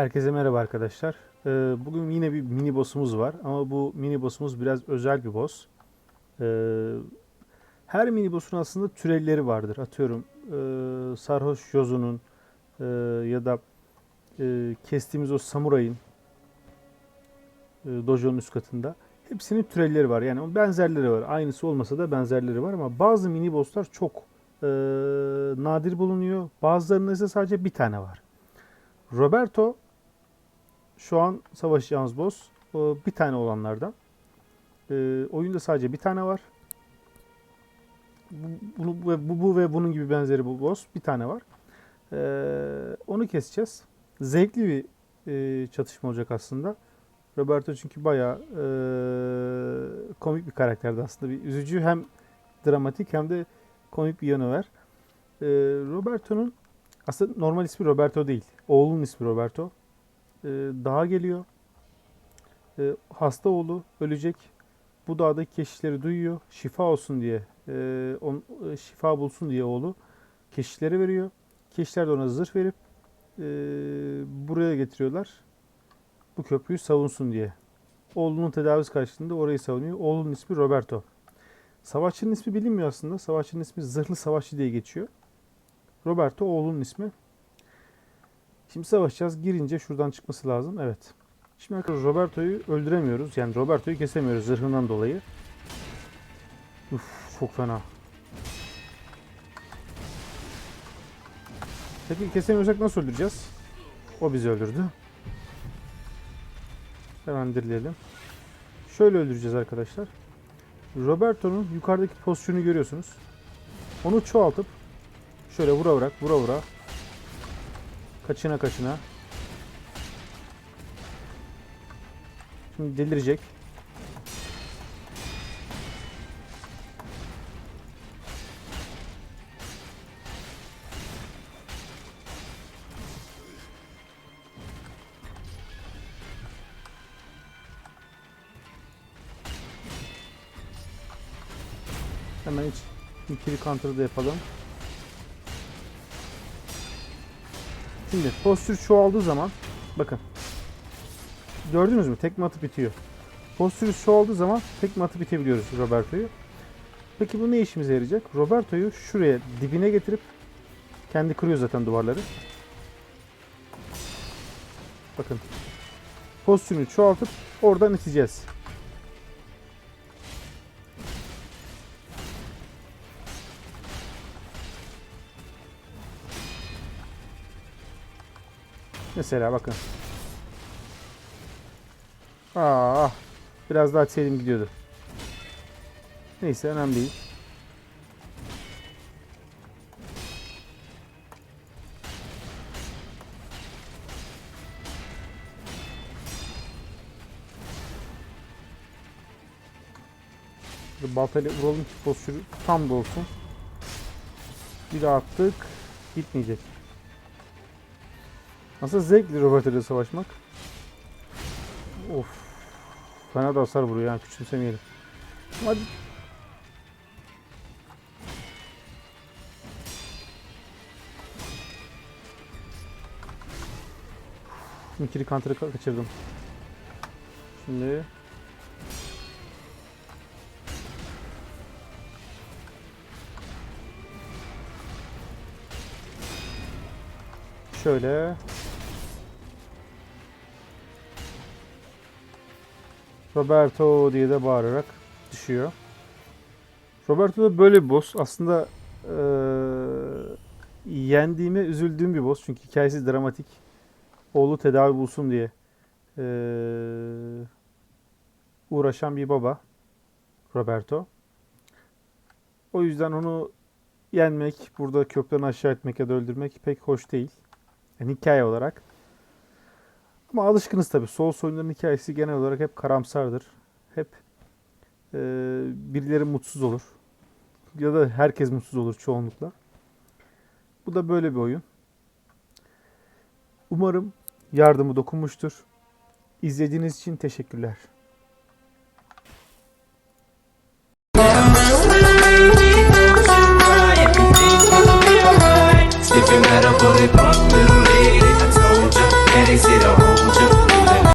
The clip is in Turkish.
Herkese merhaba arkadaşlar. Ee, Bugün yine bir mini boss'umuz var ama bu mini boss'umuz biraz özel bir boss. Ee, Her mini boss'un aslında türevleri vardır. Atıyorum e, Sarhoş Yozu'nun e, ya da e, kestiğimiz o samurayın e, dojo'nun üst katında. Hepsinin türevleri var. Yani benzerleri var. Aynısı olmasa da benzerleri var ama bazı mini boss'lar çok nadir bulunuyor. Bazılarında ise sadece bir tane var. Roberto şu an savaşacağımız boss o bir tane olanlardan. Ee, oyunda sadece bir tane var. Bu, bu, bu, bu ve bunun gibi benzeri bu boss bir tane var. Ee, onu keseceğiz. Zevkli bir e, çatışma olacak aslında. Roberto çünkü bayağı e, komik bir karakterdi aslında. Bir üzücü hem dramatik hem de komik bir yanı var. Roberto'nun aslında normal ismi Roberto değil. Oğlunun ismi Roberto. Ee, dağa geliyor. Ee, hasta oğlu ölecek. Bu dağdaki keşişleri duyuyor. Şifa olsun diye, e, on, e, şifa bulsun diye oğlu keşişleri veriyor. Keşişler de ona zırh verip e, buraya getiriyorlar. Bu köprüyü savunsun diye. Oğlunun tedavisi karşılığında orayı savunuyor. Oğlunun ismi Roberto. Savaşçının ismi bilinmiyor aslında. Savaşçının ismi Zırhlı Savaşçı diye geçiyor. Roberto oğlunun ismi. Şimdi savaşacağız. Girince şuradan çıkması lazım. Evet. Şimdi arkadaşlar Roberto'yu öldüremiyoruz. Yani Roberto'yu kesemiyoruz zırhından dolayı. Uf çok fena. Peki kesemiyorsak nasıl öldüreceğiz? O bizi öldürdü. Hemen dirleyelim. Şöyle öldüreceğiz arkadaşlar. Roberto'nun yukarıdaki pozisyonu görüyorsunuz. Onu çoğaltıp şöyle vura vura vura vura kaçına kaçına Şimdi delirecek. Hemen hiç ikili counter'ı da yapalım. Şimdi postür çoğaldığı zaman bakın Gördünüz mü? Tekme atıp bitiyor. Postürü çoğaldığı zaman tekme atıp bitebiliyoruz Roberto'yu. Peki bu ne işimize yarayacak? Roberto'yu şuraya dibine getirip kendi kırıyor zaten duvarları. Bakın. Postürünü çoğaltıp oradan iteceğiz. Mesela bakın. Aa, biraz daha açsaydım gidiyordu. Neyse önemli değil. Baltayla vuralım ki postürü tam da olsun. Bir daha attık. Gitmeyecek. Nasıl zevkli Roberto ile savaşmak. Of. Fena da hasar vuruyor yani küçümsemeyelim. Hadi. İkili counter'ı ka- kaçırdım. Şimdi şöyle Roberto diye de bağırarak düşüyor. Roberto da böyle bir boss. Aslında eee yendiğime üzüldüğüm bir boss. Çünkü hikayesi dramatik. Oğlu tedavi bulsun diye eee, uğraşan bir baba. Roberto. O yüzden onu yenmek, burada kökten aşağı etmek ya da öldürmek pek hoş değil. Yani hikaye olarak. Ama alışkınız tabii. Souls oyunlarının hikayesi genel olarak hep karamsardır. Hep e, birileri mutsuz olur. Ya da herkes mutsuz olur çoğunlukla. Bu da böyle bir oyun. Umarım yardımı dokunmuştur. İzlediğiniz için teşekkürler.